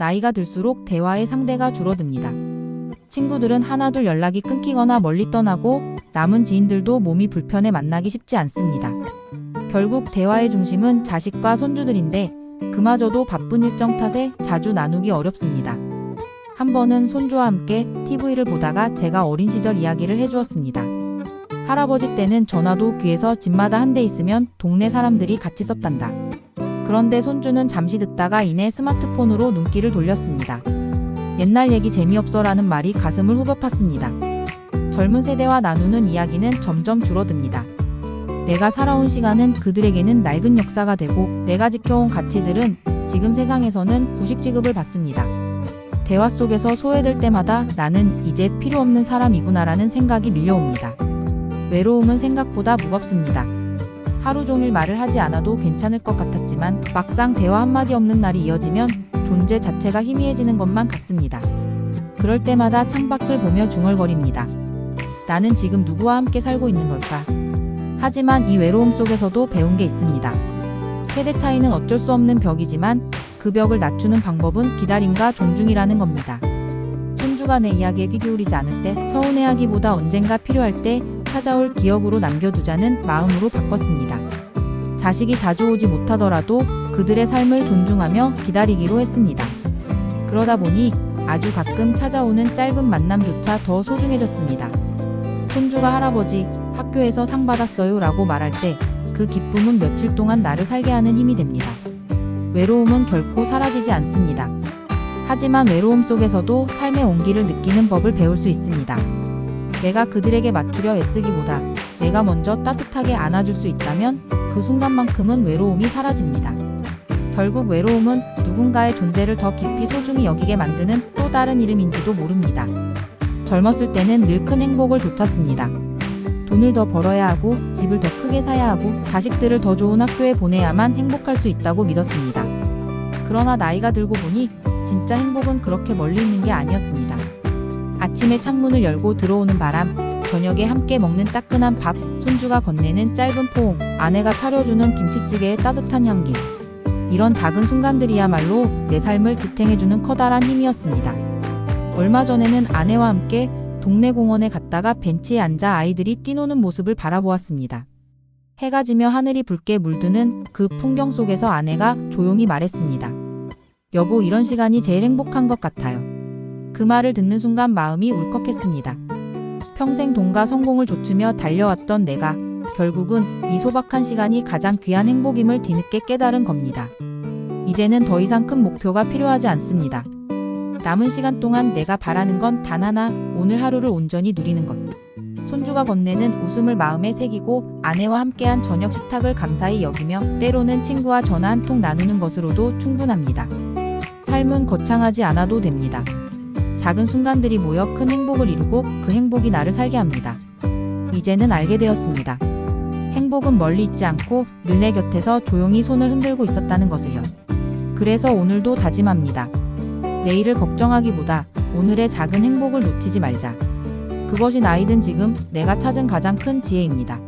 나이가 들수록 대화의 상대가 줄어듭니다. 친구들은 하나둘 연락이 끊기거나 멀리 떠나고 남은 지인들도 몸이 불편해 만나기 쉽지 않습니다. 결국 대화의 중심은 자식과 손주들인데 그마저도 바쁜 일정 탓에 자주 나누기 어렵습니다. 한 번은 손주와 함께 TV를 보다가 제가 어린 시절 이야기를 해주었습니다. 할아버지 때는 전화도 귀에서 집마다 한 대 있으면 동네 사람들이 같이 썼단다. 그런데 손주는 잠시 듣다가 이내 스마트폰으로 눈길을 돌렸습니다. 옛날 얘기 재미없어라는 말이 가슴을 후벼팠습니다. 젊은 세대와 나누는 이야기는 점점 줄어듭니다. 내가 살아온 시간은 그들에게는 낡은 역사가 되고 내가 지켜온 가치들은 지금 세상에서는 구식 취급을 받습니다. 대화 속에서 소외될 때마다 나는 이제 필요 없는 사람이구나라는 생각이 밀려옵니다. 외로움은 생각보다 무겁습니다. 하루 종일 말을 하지 않아도 괜찮을 것 같았지만 막상 대화 한마디 없는 날이 이어지면 존재 자체가 희미해지는 것만 같습니다. 그럴 때마다 창밖을 보며 중얼거립니다. 나는 지금 누구와 함께 살고 있는 걸까? 하지만 이 외로움 속에서도 배운 게 있습니다. 세대 차이는 어쩔 수 없는 벽이지만 그 벽을 낮추는 방법은 기다림과 존중이라는 겁니다. 손주가 내 이야기에 귀 기울이지 않을 때 서운해하기보다 언젠가 필요할 때 찾아올 기억으로 남겨두자는 마음으로 바꿨습니다. 자식이 자주 오지 못하더라도 그들의 삶을 존중하며 기다리기로 했습니다. 그러다 보니 아주 가끔 찾아오는 짧은 만남조차 더 소중해졌습니다. 손주가 할아버지 학교에서 상 받았어요 라고 말할 때 그 기쁨은 며칠 동안 나를 살게 하는 힘이 됩니다. 외로움은 결코 사라지지 않습니다. 하지만 외로움 속에서도 삶의 온기를 느끼는 법을 배울 수 있습니다. 내가 그들에게 맞추려 애쓰기보다 내가 먼저 따뜻하게 안아줄 수 있다면 그 순간만큼은 외로움이 사라집니다. 결국 외로움은 누군가의 존재를 더 깊이 소중히 여기게 만드는 또 다른 이름인지도 모릅니다. 젊었을 때는 늘 큰 행복을 좇았습니다. 돈을 더 벌어야 하고 집을 더 크게 사야 하고 자식들을 더 좋은 학교에 보내야만 행복할 수 있다고 믿었습니다. 그러나 나이가 들고 보니 진짜 행복은 그렇게 멀리 있는 게 아니었습니다. 아침에 창문을 열고 들어오는 바람, 저녁에 함께 먹는 따끈한 밥, 손주가 건네는 짧은 포옹, 아내가 차려주는 김치찌개의 따뜻한 향기. 이런 작은 순간들이야말로 내 삶을 지탱해주는 커다란 힘이었습니다. 얼마 전에는 아내와 함께 동네 공원에 갔다가 벤치에 앉아 아이들이 뛰노는 모습을 바라보았습니다. 해가 지며 하늘이 붉게 물드는 그 풍경 속에서 아내가 조용히 말했습니다. 여보, 이런 시간이 제일 행복한 것 같아요. 그 말을 듣는 순간 마음이 울컥했습니다. 평생 돈과 성공을 좇으며 달려왔던 내가 결국은 이 소박한 시간이 가장 귀한 행복임을 뒤늦게 깨달은 겁니다. 이제는 더 이상 큰 목표가 필요하지 않습니다. 남은 시간 동안 내가 바라는 건 단 하나, 오늘 하루를 온전히 누리는 것. 손주가 건네는 웃음을 마음에 새기고 아내와 함께한 저녁 식탁을 감사히 여기며 때로는 친구와 전화 한 통 나누는 것으로도 충분합니다. 삶은 거창하지 않아도 됩니다. 작은 순간들이 모여 큰 행복을 이루고 그 행복이 나를 살게 합니다. 이제는 알게 되었습니다. 행복은 멀리 있지 않고 늘 내 곁에서 조용히 손을 흔들고 있었다는 것을요. 그래서 오늘도 다짐합니다. 내일을 걱정하기보다 오늘의 작은 행복을 놓치지 말자. 그것이 나이든 지금 내가 찾은 가장 큰 지혜입니다.